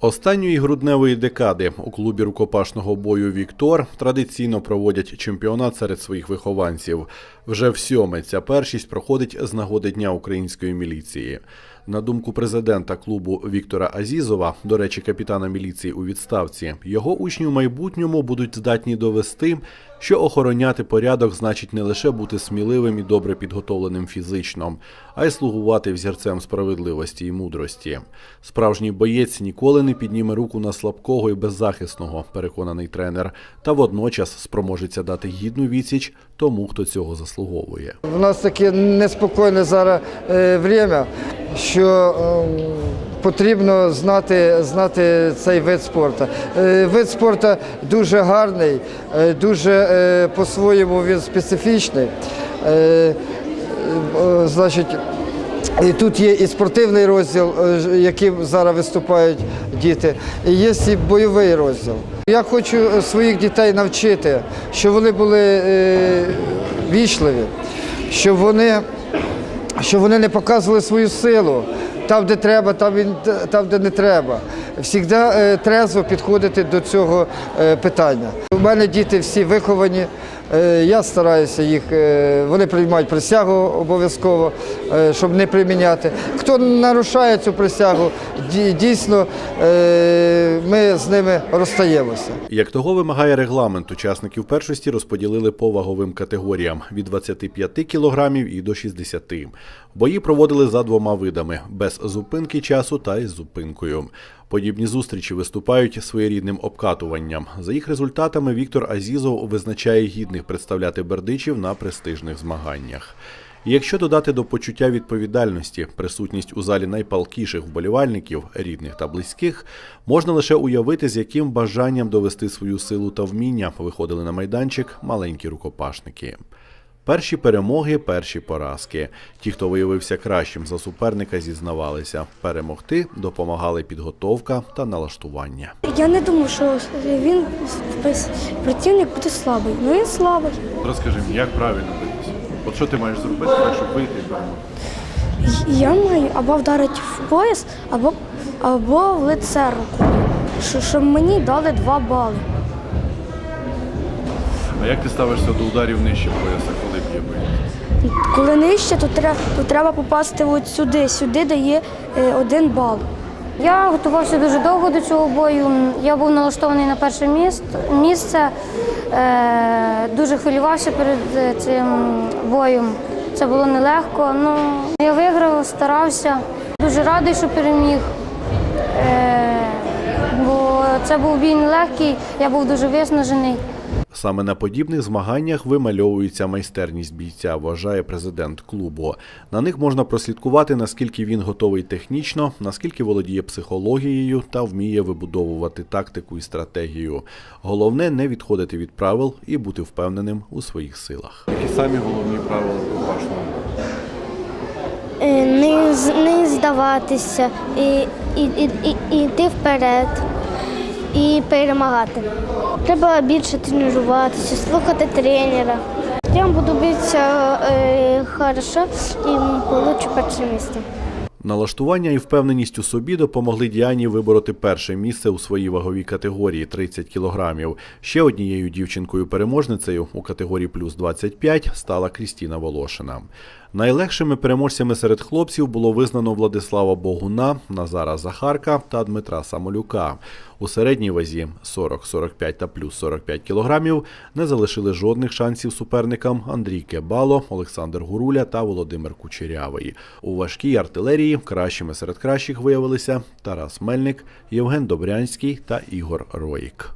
Останньої грудневої декади у клубі рукопашного бою Віктор традиційно проводять чемпіонат серед своїх вихованців. Вже в ця першість проходить з нагоди Дня української міліції. На думку президента клубу Віктора Азізова, до речі, капітана міліції у відставці, його учні в майбутньому будуть здатні довести, що охороняти порядок значить не лише бути сміливим і добре підготовленим фізично, а й слугувати взірцем справедливості і мудрості. Справжній боєць ніколи не підніме руку на слабкого і беззахисного, переконаний тренер, та водночас спроможеться дати гідну відсіч тому, хто цього заслуговує. У нас таке неспокійне зараз е, время, що е, потрібно знати, знати цей вид спорту. Е, вид спорту дуже гарний, дуже по-своєму він специфічний. Значить, і тут є і спортивний розділ, е, яким зараз виступають діти, і є і бойовий розділ. Я хочу е, своїх дітей навчити, щоб вони були е, вічливі, щоб вони, щоб вони не показували свою силу там, де треба, там, де не треба. Е, трезво підходити до цього питання. У мене діти всі виховані. Е, Я стараюся їх, е, вони приймають присягу обов'язково, е, щоб не приміняти. Хто нарушає цю присягу, дійсно ми з ними розстаємося. Як того вимагає регламент, учасників першості розподілили по ваговим категоріям від 25 кілограмів і до 60. Бої проводили за двома видами без зупинки часу та із зупинкою. Подібні зустрічі виступають своєрідним обкатуванням. За їх результатами Віктор Азізов визначає гідних представляти бердичів на престижних змаганнях. Якщо додати до почуття відповідальності присутність у залі найпалкіших вболівальників, рідних та близьких, можна лише уявити, з яким бажанням довести свою силу та вміння виходили на майданчик маленькі рукопашники. Перші перемоги, перші поразки. Ті, хто виявився кращим за суперника, зізнавалися. Перемогти допомагали підготовка та налаштування. Я не думаю, що він противник буде слабий. Ну він слабий. Розкажи мені, як правильно битися? От що ти маєш зробити, так, щоб вийти і перемогти? Я маю або вдарити в пояс, або, або в лице руку. Щоб мені дали два бали. А як ти ставишся до ударів нижче пояса, коли б'є бий? Коли нижче, то треба, то треба попасти от сюди. Сюди дає е, один бал. Я готувався дуже довго до цього бою. Я був налаштований на перше місце. Е, дуже хвилювався перед е, цим боєм. Це було нелегко. Ну, я виграв, старався. Дуже радий, що переміг. Бо це був бій нелегкий, я був дуже виснажений. Саме на подібних змаганнях вимальовується майстерність бійця, вважає президент клубу. На них можна прослідкувати, наскільки він готовий технічно, наскільки володіє психологією та вміє вибудовувати тактику і стратегію. Головне не відходити від правил і бути впевненим у своїх силах. Які самі головні правила рукопашного? Е, не, не здаватися, і, і, і, і, і йти вперед, і перемагати. Треба більше тренуватися, слухати тренера. Я буду битися е, і получу перше місце. Налаштування і впевненість у собі допомогли Діані вибороти перше місце у своїй ваговій категорії 30 кілограмів. Ще однією дівчинкою-переможницею у категорії плюс 25 стала Крістіна Волошина. Найлегшими переможцями серед хлопців було визнано Владислава Богуна, Назара Захарка та Дмитра Самолюка. У середній вазі 40, 45 та плюс 45 кілограмів не залишили жодних шансів суперникам Андрій Кебало, Олександр Гуруля та Володимир Кучерявий. У важкій артилерії кращими серед кращих виявилися Тарас Мельник, Євген Добрянський та Ігор Роїк.